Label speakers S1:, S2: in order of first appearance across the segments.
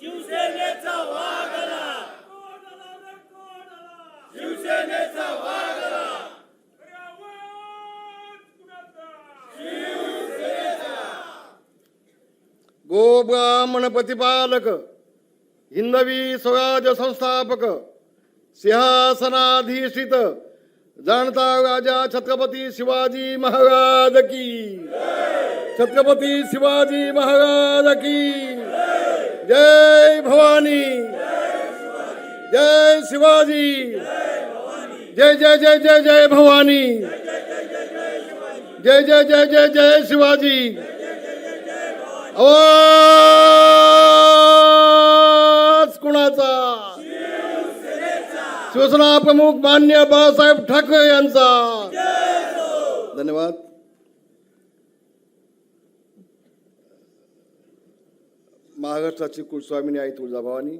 S1: शिवसेनेचा वाघला शिवसेनेचा
S2: गोब्राह्मण प्रतिपालक हिंदवी स्वराज संस्थापक सिंहासनाधीशित जाणता राजा छत्रपती शिवाजी महाराज की। छत्रपती शिवाजी महाराज की। जय भवानी। जय शिवाजी। जय जय जय जय जय भवानी। जय जय जय जय जय शिवाजी। आवाज कुणाचा? शिवसेना प्रमुख मान्य बाळासाहेब ठाकरे यांचा. धन्यवाद. महाराष्ट्राची कुलस्वामिनी आई तुळजाभवानी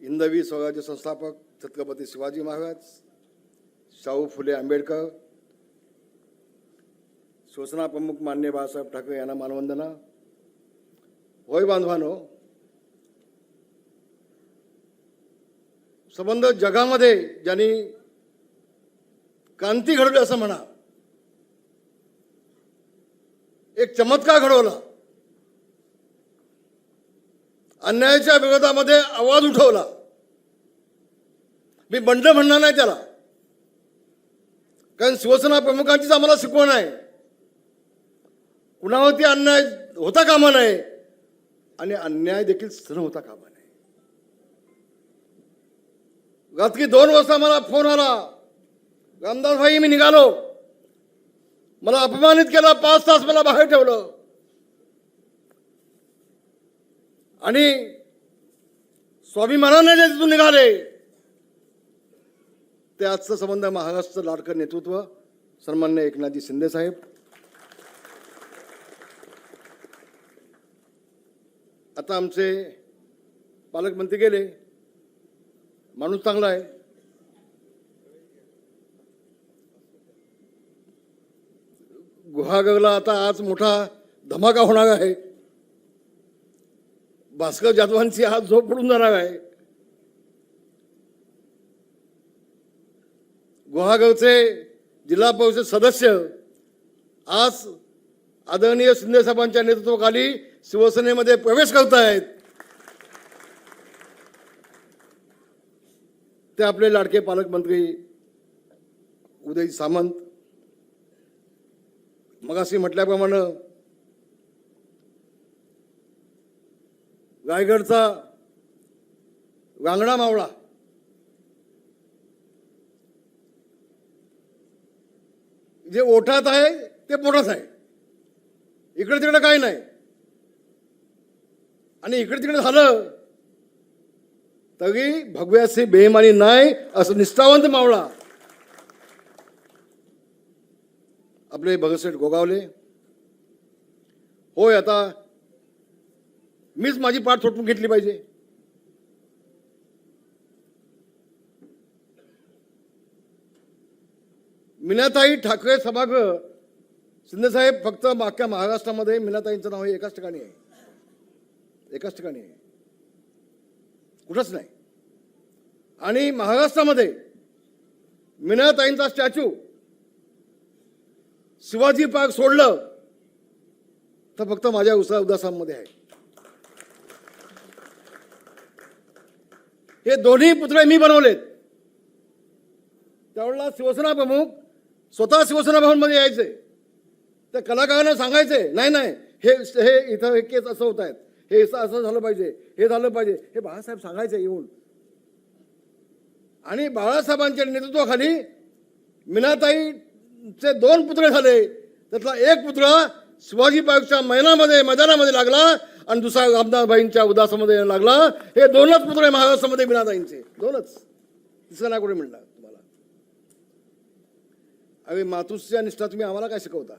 S2: हिंदवी स्वराज्य संस्थापक छत्रपती शिवाजी महाराज शाहू फुले आंबेडकर शिवसेना प्रमुख मान्य बाळासाहेब ठाकरे यांना मानवंदना. होय बांधवानो संबंध जगामध्ये ज्यांनी क्रांती घडवली असं म्हणा एक चमत्कार घडवला. अन्यायाच्या विरोधामध्ये आवाज उठवला. मी बंड म्हणणार नाही त्याला. कारण शिवसेना प्रमुखांचीच आम्हाला शिकवण आहे. कुणावरती अन्याय होता कामा नये आणि अन्याय देखील सण होता कामा नये. रात्री दोन वाजता मला फोन आला. रामदास भाई मी निघालो. मला अपमानित केला पाच तास मला बाहेर ठेवलं. आणि स्वाभिमानाने जे तिथून निघाले ते आजचं संबंध महाराष्ट्र लाडकं नेतृत्व सन्मान्य एकनाथजी शिंदे साहेब. आता आमचे पालकमंत्री गेले माणूस चांगला आहे. गुहागरला आता आज मोठा धमाका होणार आहे. भास्कर जाधवांची हात झोप पडून जाणार आहे. गुहागरचे जिल्हा परिषद सदस्य आज आदरणीय शिंदे साहेबांच्या नेतृत्वाखाली शिवसेनेमध्ये प्रवेश करतायत. ते आपले लाडके पालकमंत्री उदय सामंत. मगाशी म्हटल्याप्रमाणे रायगडचा वांगडा मावळा. जे ओठात आहे ते पोटात आहे. इकडे तिकडे काही नाही. आणि इकडे तिकडे झालं तरी भगव्याचे बेमानी नाही असं निष्ठावंत मावळा. आपले भगतसेठ गोगावले. होय आता मीच माझी पाठ थोटून घेतली पाहिजे. मीनाताई ठाकरे सभागृह शिंदेसाहेब फक्त मागच्या महाराष्ट्रामध्ये मीनाताईंचं नाव हे एकाच ठिकाणी आहे. एकाच ठिकाणी आहे. कुठंच नाही. आणि महाराष्ट्रामध्ये मीनाताईंचा स्टॅच्यू शिवाजी पार्क सोडलं तर फक्त माझ्या उसा उदासांमध्ये आहे. हे दोन्ही पुतळे मी बनवलेत. त्यावेळेला शिवसेना प्रमुख स्वतः शिवसेना भवनमध्ये यायचे. त्या कलाकारांना सांगायचे नाही नाही हे हे इथं हे केस असं होत आहेत. हे असं झालं पाहिजे हे झालं पाहिजे. हे बाळासाहेब सांगायचे येऊन. आणि बाळासाहेबांच्या नेतृत्वाखाली मीनाताईचे दोन पुतळे झाले. त्यातला एक पुतळा शिवाजी पार्कच्या मैदानामध्ये मैदानामध्ये लागला. आणि दुसरा रामदासबाईंच्या उदासामध्ये लागला. हे दोनच पुतळे महाराष्ट्रामध्ये मीनाताईंचे दोनच. तिसरा नाही कुठे मिळणार तुम्हाला? अरे मातुसच्या निष्ठा तुम्ही आम्हाला काय शिकवता?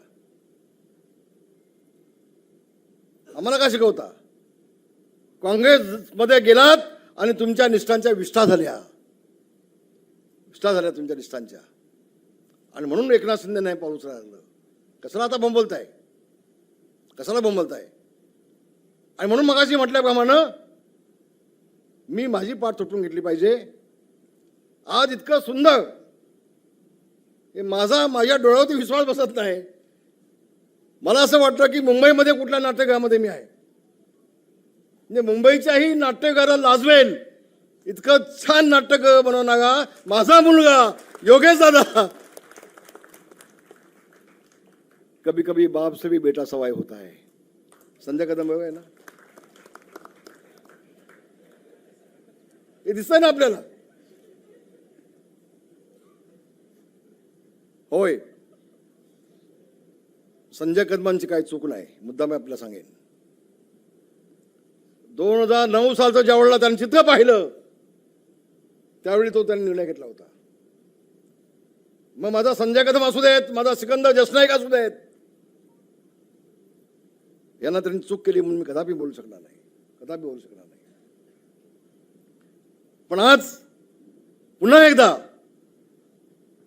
S2: आम्हाला काय शिकवता? काँग्रेसमध्ये गेलात आणि तुमच्या निष्ठांच्या विष्ठा झाल्या. विष्ठा झाल्या तुमच्या निष्ठांच्या. आणि म्हणून एकनाथ शिंदे नाही पाऊस राहिलं कशाला आता बोंबलताय? कशाला बोंबलताय? आणि म्हणून मगाशी म्हटल्याप्रमाणे मी माझी पाठ तुटून घेतली पाहिजे. आज इतकं सुंदर. हे माझा माझ्या डोळ्यावरती विश्वास बसत नाही. मला असं वाटतं की मुंबईमध्ये कुठल्या नाट्यगृहामध्ये मी आहे. म्हणजे मुंबईच्याही नाट्यगृहाला लाजवेल. इतकं छान नाटक बनवणारा माझा मुलगा योगेश दादा. कभी कभी बाप से भी बेटा सवाय होता है. संजय कदम बरोबर आहे ना? हे दिसतंय ना आपल्याला? होय. संजय कदमांची काही चूक नाही मुद्दा मी आपल्याला सांगेन. दोन हजार नऊ सालचं ज्यावेळेला त्यांनी चित्र पाहिलं त्यावेळी तो त्यांनी निर्णय घेतला होता. मग माझा संजय कदम असू देत माझा सिकंदर जसनाईक असू देत यांना त्यांनी चूक केली म्हणून मी कदापि बोलू शकणार नाही. कदापि बोलू शकणार पण आज पुन्हा एकदा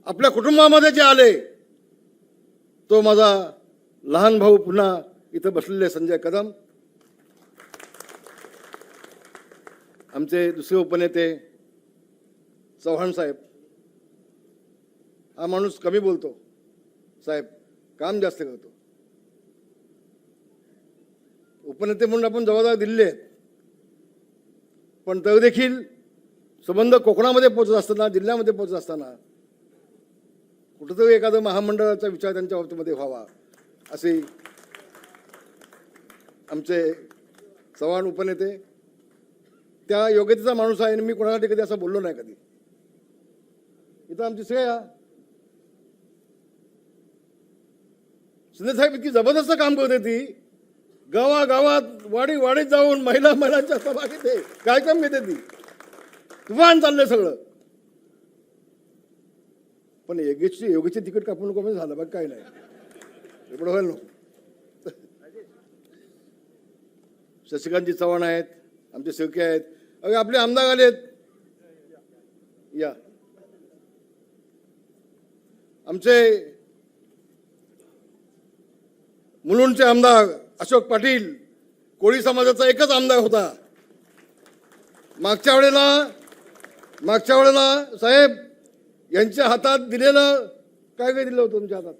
S2: आपल्या कुटुंबामध्ये जे आले तो माझा लहान भाऊ पुन्हा इथं बसलेले संजय कदम. आमचे दुसरे उपनेते चव्हाण साहेब. हा माणूस कमी बोलतो. साहेब काम जास्त करतो. उपनेते म्हणून आपण जवळजवळ दिल्ली आहेत पण तरी देखील संबंध कोकणामध्ये पोहोचत असताना जिल्ह्यामध्ये पोहोचत असताना कुठंतरी एखादं महामंडळाचा विचार त्यांच्या बाबतीमध्ये व्हावा असे आमचे चव्हाण उपनेते त्या योग्यतेचा माणूस आहे आणि मी कोणासाठी कधी असं बोललो नाही कधी. इथं आमची श्रेया. शिंदे साहेब इतकी जबरदस्त काम करते ती गावागावात वाडी वाडीत जाऊन महिला महिलांच्या सभा घेते कार्यक्रम घेते ती. तुफान चाललंय सगळं. पण योगेशची योगेचे तिकीट कापून नको म्हणजे झालं बघ काही नाही. एवढं व्हायला नको. शशिकांतजी चव्हाण आहेत आमचे सेवके आहेत. अगे आपले आमदार आलेत. या. आमचे मुलुंडचे आमदार अशोक पाटील कोळी समाजाचा एकच आमदार होता. मागच्या वेळेला मागच्या वेळेला साहेब यांच्या हातात दिलेलं काय काय दिलं होतं तुमच्या हातात?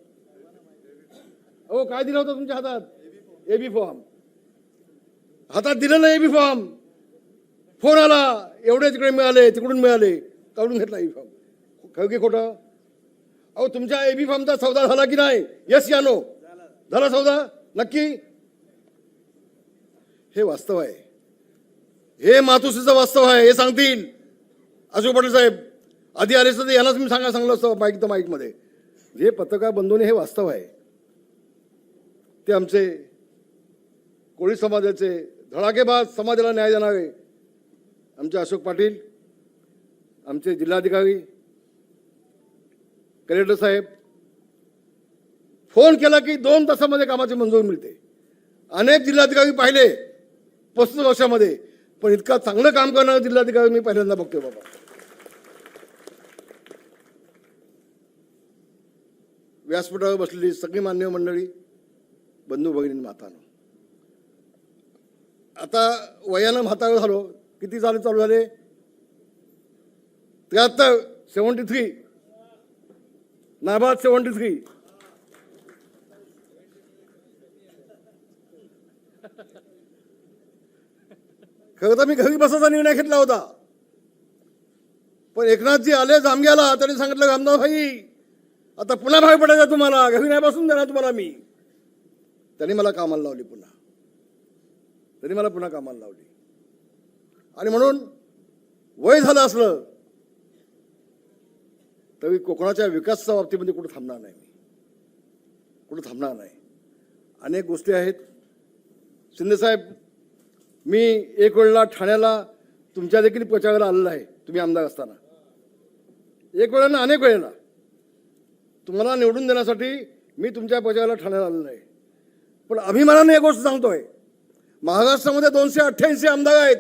S2: हो काय दिलं होतं तुमच्या हातात? एबी फॉर्म हातात दिलेलं एबी फॉर्म फोन आला एवढे तिकडे मिळाले तिकडून मिळाले काढून घेतला एबी फॉर्म खरं की खोटं? अहो तुमच्या एबी फॉर्मचा सौदा झाला की नाही? यस या नो झाला सौदा? नक्की? हे वास्तव आहे. हे मातुसीचं वास्तव आहे हे सांगतील. अशोक पाटील साहेब आधी आले असतं तर यांनाच मी सांगा सांगलं असतं माईक तर माईकमध्ये जे पत्रकार बंधूने हे वास्तव आहे ते आमचे कोळी समाजाचे धडाकेबाज समाजाला न्याय देणारे आमचे अशोक पाटील आमचे जिल्हाधिकारी कलेक्टर साहेब फोन केला की दोन तासामध्ये कामाची मंजुरी मिळते. अनेक जिल्हाधिकारी पाहिले पस्तीस वर्षामध्ये. पण इतका चांगलं काम करणारा जिल्हाधिकारी मी पहिल्यांदा बघतोय बाबा. व्यासपीठावर बसलेली सगळी मान्य मंडळी बंधू भगिनी मातानं. आता वयानं म्हातारं झालो किती झाले चालू झाले? त्र्याहत्तर सेवन्टी थ्री. नाबाद सेवन्टी थ्री. खरं तर मी घरी बसायचा निर्णय घेतला होता. पण एकनाथजी आले जामग्याला त्यांनी सांगितलं रामदास भाई आता पुन्हा भाग पडायचा तुम्हाला. घरी नाही बसून देणार तुम्हाला मी. त्यांनी मला कामाला लावली पुन्हा. त्यांनी मला पुन्हा कामाला लावली. आणि म्हणून वय झालं असलं तरी कोकणाच्या विकासाच्या बाबतीमध्ये कुठं थांबणार नाही मी. कुठं थांबणार नाही. अनेक गोष्टी आहेत. शिंदेसाहेब मी एक वेळेला ठाण्याला तुमच्या देखील प्रचाराला आलेला आहे तुम्ही आमदार असताना. एक वेळेला अनेक वेळेला. तुम्हाला निवडून देण्यासाठी मी तुमच्या प्रचाराला ठाण्याला आलेलो आहे. पण अभिमानाने एक गोष्ट सांगतोय. महाराष्ट्रामध्ये दोनशे अठ्ठ्याऐंशी आमदार आहेत.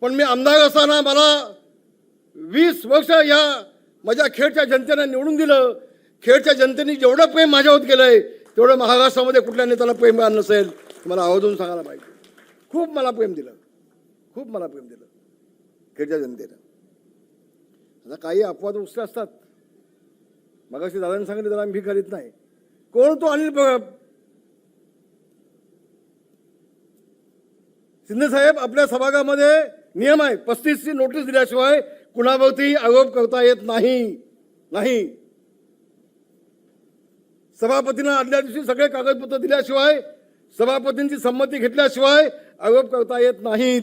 S2: पण मी आमदार असताना मला वीस वर्ष या माझ्या खेडच्या जनतेने निवडून दिलं. खेडच्या जनतेने जेवढं प्रेम माझ्यावर केलं आहे तेवढं महाराष्ट्रामध्ये कुठल्या नेत्याला प्रेम मिळालं नसेल. तुम्हाला आवर्जून सांगायला पाहिजे. खूप मला प्रेम दिलं. खूप मला प्रेम दिलं. खेडच्या जनतेनं. आता काही अपवाद उसले असतात. मगाशी दादाने सांगितलं त्याला मी करीत नाही. कोण तो अनिल प- शिंदे साहेब आपल्या सभागामध्ये नियम आहे. पस्तीसची नोटीस दिल्याशिवाय कुणावरती आरोप करता येत नाही. नाही. सभापतींना आदल्या दिवशी सगळे कागदपत्र दिल्याशिवाय सभापतींची संमती घेतल्याशिवाय आरोप करता येत नाहीत.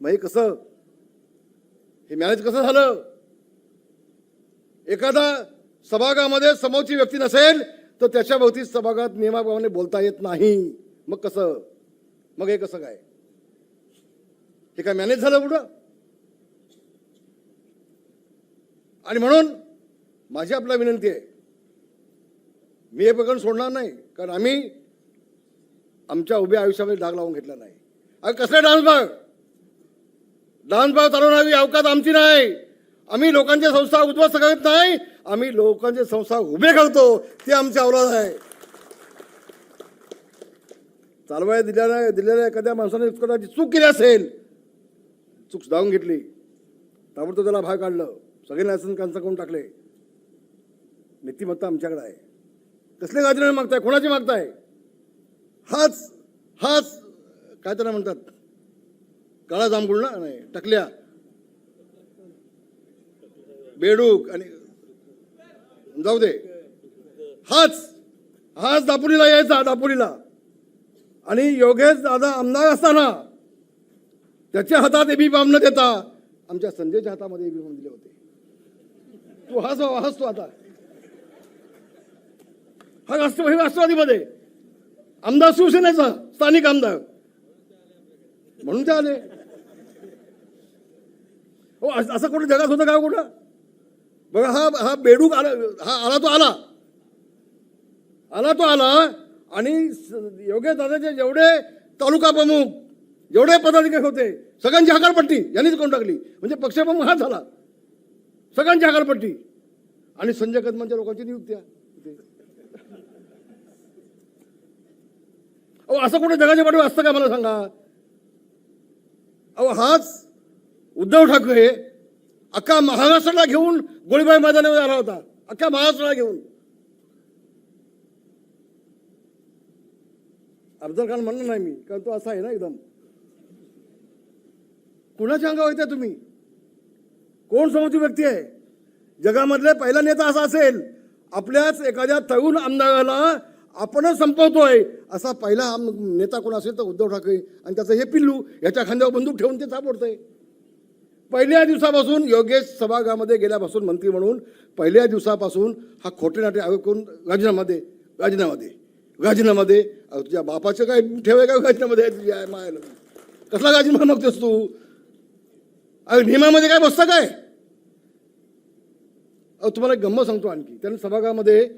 S2: मग हे कसं? हे मॅनेज कसं झालं? एखादा सभागामध्ये समोरची व्यक्ती नसेल तर त्याच्याभोवती सभागात नियमाप्रमाणे बोलता येत नाही. मग कसं? मग हे कसं काय? हे काय मॅनेज झालं कुठं आणि म्हणून माझी आपल्याला विनंती आहे मी हे प्रकरण सोडणार नाही कारण आम्ही आमच्या उभ्या आयुष्यामध्ये डाग लावून घेतला नाही. अरे कसले डान्स बाग डान्स बाग चालवणारी अवकात आमची नाही. आम्ही लोकांच्या संस्था उद्ध्वस्त करत नाही. आम्ही लोकांचे संस्था उभे करतो. ते आमच्या अवलाद आहे. चालवाय दिल्यानं दिलेल्या एखाद्या माणसाने कदाचित चूक केली असेल चूक सुधावून घेतली ताबडतोब त्याला भाग काढलं. सगळे लायसन्स कॅन्सल करून टाकले. नीतिमत्ता आमच्याकडे आहे. कसले राजीनामे मागताय? कोणाचे मागताय? हाच हाच काय त्याला म्हणतात? काळा जांभूळ ना नाही टकल्या. बेडूक आणि जाऊ दे. हाच हाच दापोलीला यायचा दापोलीला. आणि योगेश दादा आमदार असताना त्याच्या हातात एबी फॉर्म न देता. आमच्या संजयच्या हातामध्ये एबी फॉर्म दिले होते. तू हस हसतो आता. हा राष्ट्रवादी हे राष्ट्रवादीमध्ये. आमदार शिवसेनेचा स्थानिक आमदार. म्हणून ते आले. हो असं कुठं जगात होतं का कुठं? बघा हा हा बेडूक आला हा आला तो आला. आला तो आला आणि योगे दादाचे जेवढे तालुका प्रमुख जेवढे पदाधिकारी होते सगळ्यांची हकालपट्टी यांनीच कोण टाकली. म्हणजे पक्षप्रमुख हा झाला. सगळ्यांची हकालपट्टी. आणि संजय कदमांच्या लोकांची नियुक्त्या. अहो असं कुठे जगाच्या पाठीवर असतं का मला सांगा? अहो हाच उद्धव ठाकरे अख्खा महाराष्ट्राला घेऊन गोळीबाई मैदानावर आला होता. अख्ख्या महाराष्ट्राला घेऊन. अफजल खान म्हणलं नाही मी कारण तो असा आहे ना एकदम. कुणाच्या अंगावर येते तुम्ही? कोण समोरची व्यक्ती आहे? जगामधले पहिला नेता असा असेल आपल्याच एखाद्या तरुण आमदाराला आपणच संपवतोय. असा पहिला नेता कोण असेल तर उद्धव ठाकरे आणि त्याचं हे पिल्लू याच्या खांद्यावर बंदूक ठेवून ते सापडतंय. पहिल्या दिवसापासून योगेश सभागृहामध्ये गेल्यापासून मंत्री म्हणून पहिल्या दिवसापासून हा खोटे नाटे आयोग करून राजीनामा दे राजीनामा दे राजीनामा दे अहो, तुझ्या बापाचं काय ठेवाय काय दे तुझ्या मायाला कसला राजीनामा मागतोस तू? अरे नियमामध्ये काय बसतं काय? अहो तुम्हाला एक गंमत सांगतो आणखी. त्याने सभागृहामध्ये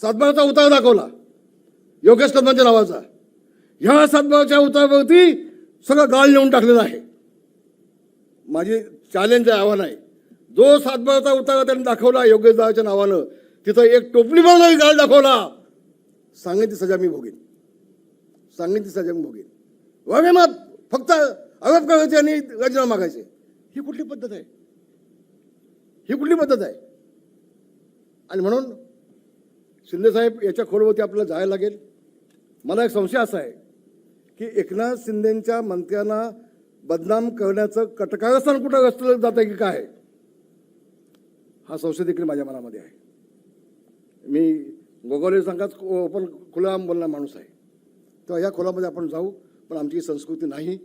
S2: सातबाराचा उतार दाखवला. योगेश कदमांच्या नावाचा. ह्या सातबाराच्या उतारावरती सगळं गाळ नेऊन टाकलेलं आहे. माझी चॅलेंज आहे आव्हान आहे. जो सातबाराचा उतारा त्यांनी दाखवला योगेश दादाच्या नावानं तिथं एक टोपली बनवणारी गाळ दाखवला. सांगेन ती सजा मी भोगेन. सांगेन ती सजा मी भोगेन. वागे मग फक्त आरोप करायचे आणि राजीनामा मागायचे. ही कुठली पद्धत आहे? ही कुठली पद्धत आहे? आणि म्हणून शिंदेसाहेब याच्या खोलवरती आपल्याला जायला लागेल. मला एक संशय असा आहे की एकनाथ शिंदेच्या मंत्र्यांना बदनाम करण्याचं कटकारस्थान कुठं रचलं जात आहे की काय हा संशय देखील माझ्या मनामध्ये आहे. मी गोगोले संघात ओपन खुलाम बोलणारा माणूस आहे. तेव्हा या खोलामध्ये आपण जाऊ पण आमची ही संस्कृती नाही.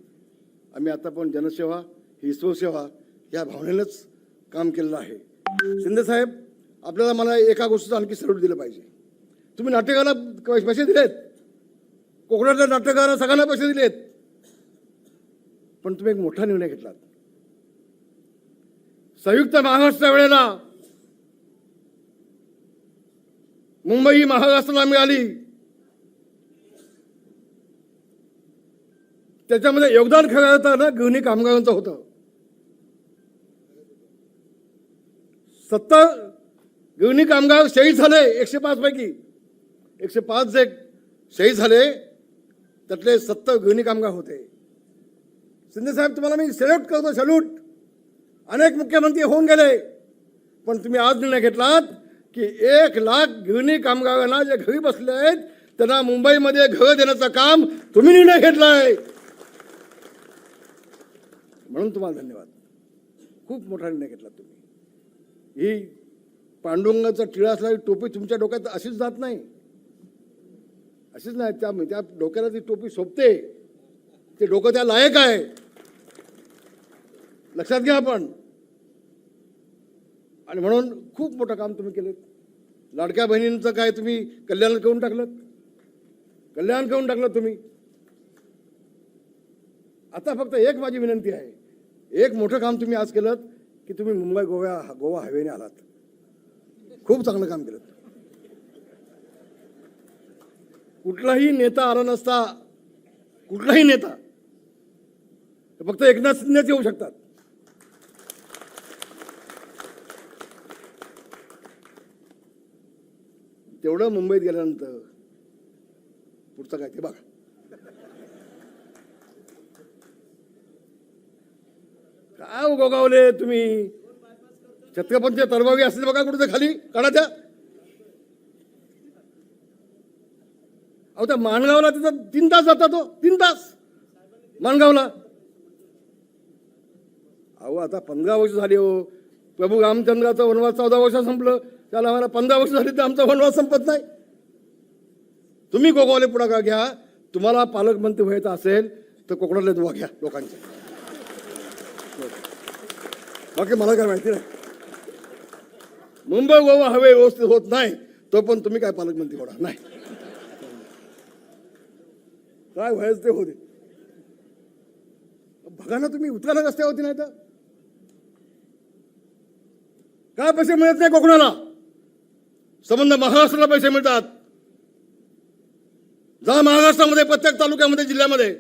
S2: आम्ही आता पण जनसेवा ही स्वसेवा या भावनेनंच काम केलेलं आहे. शिंदेसाहेब आपल्याला मला एका गोष्टीचं आणखी सल्यूट दिलं पाहिजे. तुम्ही नाट्यकाला पैसे दिलेत. कोकणातल्या नाट्यकारांना सगळ्यांना पैसे दिलेत. पण तुम्ही एक मोठा निर्णय घेतलात. संयुक्त महाराष्ट्र वेळेला मुंबई महाराष्ट्राला मिळाली. त्याच्यामध्ये योगदान खरं होतं ना गृहिणी कामगारांचं होतं. सत्तर गृहिणी कामगार शहीद झाले एकशे पाच पैकी. एकशे पाच जे शहीद झाले त्यातले सत्तर गृहिणी कामगार होते. शिंदेसाहेब तुम्हाला मी सॅल्यूट करतो सॅल्यूट अनेक मुख्यमंत्री होऊन गेले पण तुम्ही आज निर्णय घेतलात की एक लाख गृहिणी कामगारांना जे घरी बसले आहेत त्यांना मुंबईमध्ये घर देण्याचं काम तुम्ही निर्णय घेतला आहे म्हणून तुम्हाला धन्यवाद. खूप मोठा निर्णय घेतला तुम्ही. ही पांडुरंगाचा टिळा असलेली टोपी तुमच्या डोक्यात अशीच जात नाही. अशीच नाही त्या म्हणजे त्या डोक्याला ती टोपी सोपते. ते डोकं त्या लायक आहे. लक्षात घ्या आपण. आणि म्हणून खूप मोठं काम तुम्ही केलं लाडक्या बहिणींचं काय तुम्ही कल्याण करून टाकलं कल्याण करून टाकलं तुम्ही. आता फक्त एक माझी विनंती आहे. एक मोठं काम तुम्ही आज केलं की तुम्ही मुंबई गोव्या गोवा हायवेने आलात. खूप चांगलं काम केलं कुठलाही नेता आला नसता कुठलाही नेता फक्त एकनाथ शिंदेच येऊ शकतात. तेवढं मुंबईत गेल्यानंतर पुढचं काय ते बघा. काय गोगावले तुम्ही? छत्रपतीच्या तरबावी असेल बघा कुठं खाली काढा त्या. अहो त्या माणगावला तिथं तीन तास जाता तो हो, तीन तास. माणगावला. अहो आता पंधरा वर्ष झाली हो. प्रभू रामचंद्राचा वनवास चौदा वर्ष संपलं. त्याला आम्हाला पंधरा वर्ष झाली तर आमचा वनवास संपत नाही. तुम्ही गोगावले पुढाकार घ्या. तुम्हाला पालकमंत्री व्हायचं असेल तर कोकणातले दुवा घ्या लोकांचे. बाकी मला काय माहिती नाही. मुंबई गोवा हवे व्यवस्थित होत नाही तो पण तुम्ही काय पालकमंत्री होणार? नाही. काय व्हायचं ते होते बघा ना तुम्ही उतरा ना रस्त्यावरती नाही तर. काय पैसे मिळत नाही कोकणाला? संबंध महाराष्ट्राला पैसे मिळतात. जा महाराष्ट्रामध्ये प्रत्येक तालुक्यामध्ये जिल्ह्यामध्ये.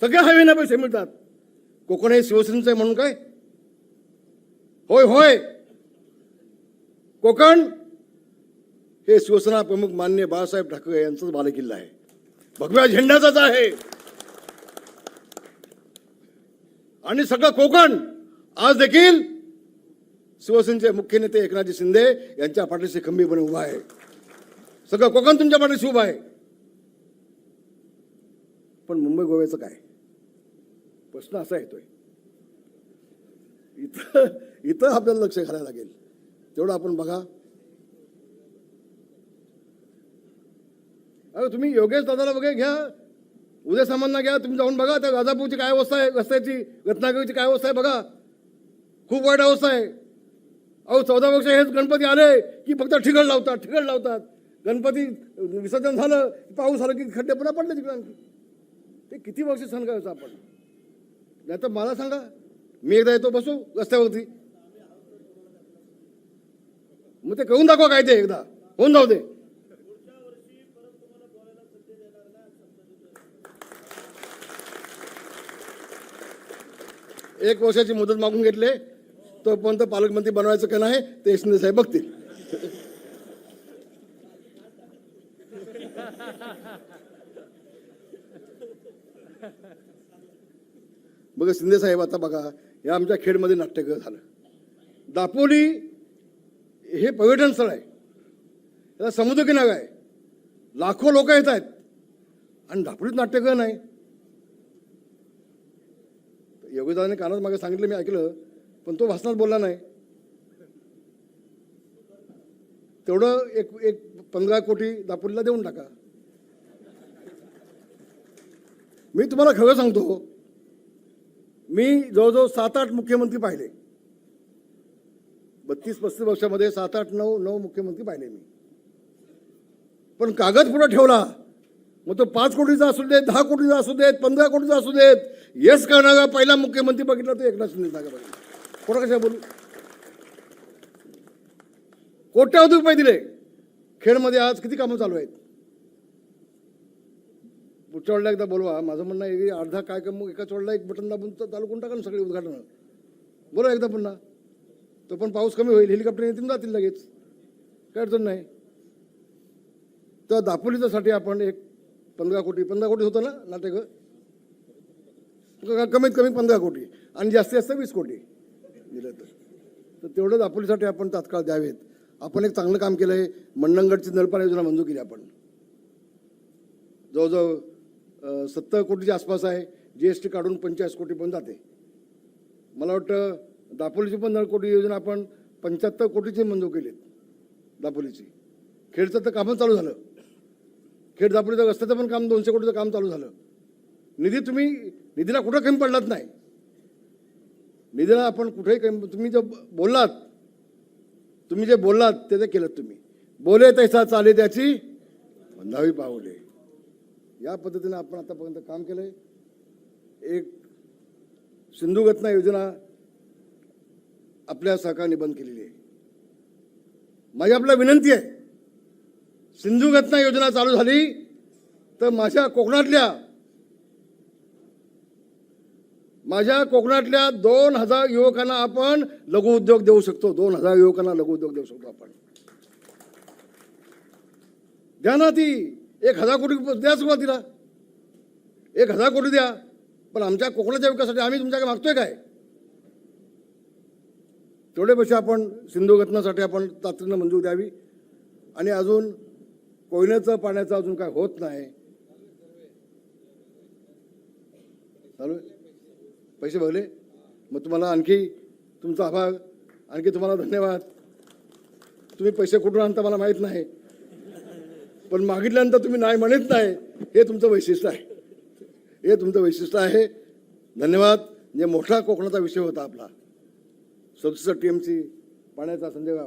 S2: सगळ्या हायवेना पैसे मिळतात. कोकण हे शिवसेनेचं आहे म्हणून काय? होय होय. कोकण हे शिवसेना प्रमुख मान्य बाळासाहेब ठाकरे यांचाच बालेकिल्ला आहे. भगव्या झेंड्याचाच आहे. आणि सगळं कोकण. आज देखील शिवसेनेचे मुख्य नेते एकनाथजी शिंदे यांच्या पाठीशी खंबीरपणे उभा आहे. सगळं कोकण तुमच्या पाठीशी उभा आहे. पण मुंबई गोव्याचं काय? प्रश्न असा येतोय. इथं इथं आपल्याला लक्ष घालायला लागेल. तेवढं आपण बघा. अरे तुम्ही योगेश दादाला वगैरे घ्या. उद्या सामान्य घ्या. तुम्ही जाऊन बघा त्या राजापूरची काय अवस्था आहे रस्त्याची रत्नागिरीची काय अवस्था आहे बघा. खूप वाईट अवस्था आहे. अहो चौदा वर्ष हेच गणपती आले की फक्त ठिगळ लावतात ठिगळ लावतात. गणपती विसर्जन झालं की पाऊस झालं की खड्डे पुन्हा पडले तिकडे आणखी. ते किती वर्ष सहन करायचं आपण? नाही तर मला सांगा. मी एकदा येतो बसू रस्त्यावरती. मग ते करून दाखवा काय ते एकदा. होऊन जाऊ दे. एक वर्षाची मुदत मागून घेतले तोपर्यंत पालकमंत्री बनवायचं का नाही ते शिंदे साहेब बघतील. बघा शिंदे साहेब आता बघा या आमच्या खेडमध्ये नाट्यगृह झालं. दापोली हे पर्यटन स्थळ आहे. त्याला समुद्रकिनारा आहे. लाखो लोक येत आहेत. आणि दापोलीत नाट्यगृह नाही. योगीदादाने कानात मागे सांगितलं मी ऐकलं पण तो भाषणात बोलला नाही. तेवढं एक एक पंधरा कोटी दापोलीला देऊन टाका. मी तुम्हाला खरं सांगतो मी जवळजवळ सात आठ मुख्यमंत्री पाहिले. बत्तीस पस्तीस वर्षामध्ये सात आठ नऊ नऊ मुख्यमंत्री पाहिले मी. पण कागद पुढे ठेवला मग तो पाच कोटीचा असू देत दहा कोटीचा असू देत पंधरा कोटीचा असू देत येस करणारा पहिला मुख्यमंत्री बघितला तो एकनाथ शिंदे जागा बघितला कोणा कशा बोलू? कोट्यावधी रुपये दिले. खेडमध्ये आज किती कामं चालू आहेत? पुढच्या वेळेला एकदा बोलवा. माझं म्हणणं आहे की अर्धा काय काम एका चोडला एक बटन दाबून तर चालू करून टाका ना सगळे उद्घाटन. बोला एकदा पुन्हा. तो पण पाऊस कमी होईल हेलिकॉप्टर येतील जातील लगेच. काय अडचण नाही. तर दापोलीच्यासाठी आपण एक पंधरा कोटी पंधरा कोटी होतं ना नाटक? कमीत कमी पंधरा कोटी आणि जास्तीत जास्त वीस कोटी दिलं तर. तर तेवढं दापोलीसाठी आपण तात्काळ द्यावेत. आपण एक चांगलं काम केलं आहे मंडणगडची नळपाणी योजना मंजूर केली आपण. जवळजवळ सत्तर कोटीच्या आसपास आहे. जी एस टी काढून पंचेचाळीस कोटीपर्यंत जाते. मला वाटतं दापोलीची पण नळ कोटी योजना आपण पंच्याहत्तर कोटीची मंजूर केली दापोलीची. खेडचं तर कामच चालू झालं. खेड दापोलीचं रस्त्याचं पण काम दोनशे कोटीचं काम चालू झालं. निधी तुम्ही निधीला कुठं कमी पडलात नाही. निधीला आपण कुठेही कमी तुम्ही जे बोललात तुम्ही जे बोललात ते ते केलं तुम्ही. बोले तैसा चाले त्याची बंधावी पावले. या पद्धतीने आपण आतापर्यंत काम केलंय. एक सिंधुगतना योजना आपल्या सरकारने बंद केलेली आहे. माझी आपल्याला विनंती आहे सिंधुगतना योजना चालू झाली तर माझ्या कोकणातल्या माझ्या कोकणातल्या दोन हजार युवकांना आपण लघुउद्योग देऊ शकतो. दोन हजार युवकांना लघुउद्योग देऊ शकतो आपण. द्या ना ती. एक हजार कोटी द्या द्या सुरुवातीला. एक हजार कोटी द्या. पण आमच्या कोकणाच्या विकासासाठी आम्ही तुमच्याकडे मागतोय काय? तेवढे पैसे आपण सिंधुगतनासाठी आपण तातडीनं मंजूर द्यावी. आणि अजून कोयनेचं पाण्याचं अजून काय होत नाही. चालू आहे? पैसे भरले. मग तुम्हाला आणखी तुमचा आभार आणखी तुम्हाला धन्यवाद. तुम्ही पैसे कुठून आणता मला माहीत नाही. पण मागितल्यानंतर तुम्ही नाही म्हणत नाही. हे तुमचं वैशिष्ट्य आहे. हे तुमचं वैशिष्ट्य आहे. धन्यवाद. म्हणजे मोठा कोकणाचा विषय होता आपला. सदुसष्ट टी एम सी पाण्याचा संजय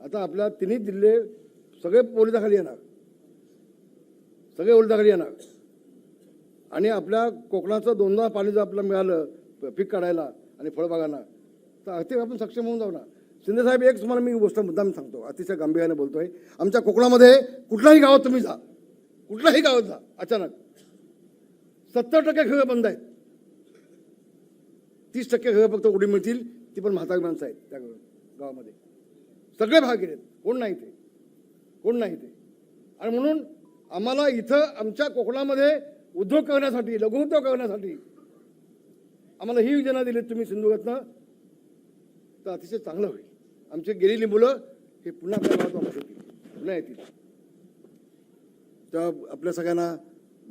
S2: आता आपल्या तिन्ही जिल्हे सगळे पोलिसाखाली येणार. सगळे ओलिताखाली येणार. आणि आपल्या कोकणाचं दोनदा पाणी जर आपल्याला मिळालं प- पीक काढायला आणि फळबागांना तर अति आपण सक्षम होऊन जाऊ ना. शिंदेसाहेब एक तुम्हाला मी गोष्ट मुद्दाम सांगतो अतिशय गांभीर्याने बोलतोय. आमच्या कोकणामध्ये कुठल्याही गावात तुम्ही जा. कुठल्याही गावात जा. अचानक. सत्तर टक्के घरं बंद आहेत. तीस टक्के घरं फक्त उडी मिळतील. ती पण म्हातारी माणसं आहेत त्या गावामध्ये. सगळे भाग गेलेत कोण नाही ते कोण नाही ते आणि म्हणून आम्हाला इथं आमच्या कोकणामध्ये उद्योग करण्यासाठी लघुउद्योग करण्यासाठी. आम्हाला ही योजना दिली तुम्ही सिंधुघातनं तर अतिशय चांगलं होईल. आमची गेलेली मुलं हे पुन्हा येतील. पुन्हा येतील. तेव्हा आपल्या सगळ्यांना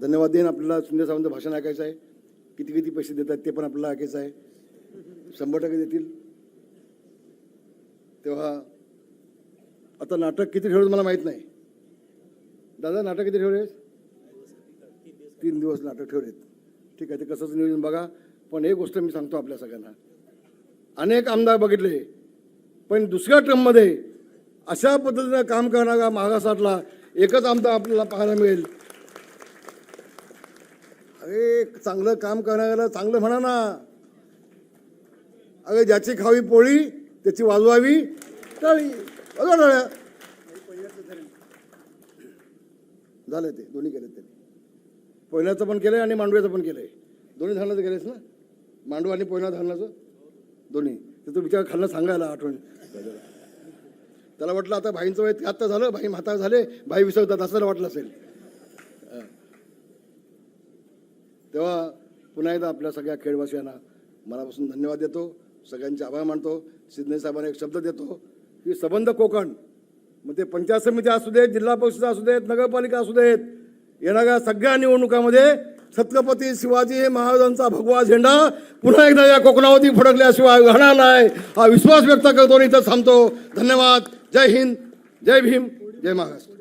S2: धन्यवाद देईन आपल्याला सुंदर सावंत भाषण ऐकायचं आहे. किती किती पैसे देतात ते पण आपल्याला ऐकायचं आहे. शंभर टक्के देतील. तेव्हा आता नाटक किती ठेवलं मला माहीत नाही. दादा नाटक किती ठेवले? तीन दिवस नाटक ठेवलेत. ठीक आहे ते कसंच नियोजन बघा. पण एक गोष्ट मी सांगतो आपल्या सगळ्यांना. अनेक आमदार बघितले पण दुसऱ्या ट्रममध्ये अशा पद्धतीनं काम करणारा महाराष्ट्रातला एकच आमदार आपल्याला पाहायला मिळेल. अरे चांगलं काम करणाऱ्याला चांगलं म्हणा ना. अरे ज्याची खावी पोळी त्याची वाजवावी टाळी. बघा टाळ्या झालं ते दोन्ही केले त्यांनी. पोयनाचं पण केलं आहे आणि मांडव्याचं पण केलं आहे दोन्ही धरणाचं केलंयस ना? मांडू आणि पोयना धरणाचं? दोन्ही. ते तू विचार खाल्लं सांगायला आठवण. त्याला वाटलं आता भाईंचं वय आत्ता झालं भाई म्हातार झाले भाई विसरतात असं वाटलं असेल. तेव्हा पुन्हा एकदा आपल्या सगळ्या खेळवासियांना मनापासून धन्यवाद देतो. सगळ्यांचे आभार मानतो. सिद्धने साहेबांना एक शब्द देतो की सबंध कोकण. मग ते पंचायत समिती असू देत जिल्हा परिषद असू देत नगरपालिका असू देत येणाऱ्या सगळ्या निवडणुकामध्ये छत्रपती शिवाजी महाराजांचा भगवा झेंडा पुन्हा एकदा या कोकणावरती फडकल्याशिवाय राहणार नाही हा विश्वास व्यक्त करतो आणि इथं थांबतो. धन्यवाद. जय हिंद. जय भीम. जय महाराष्ट्र.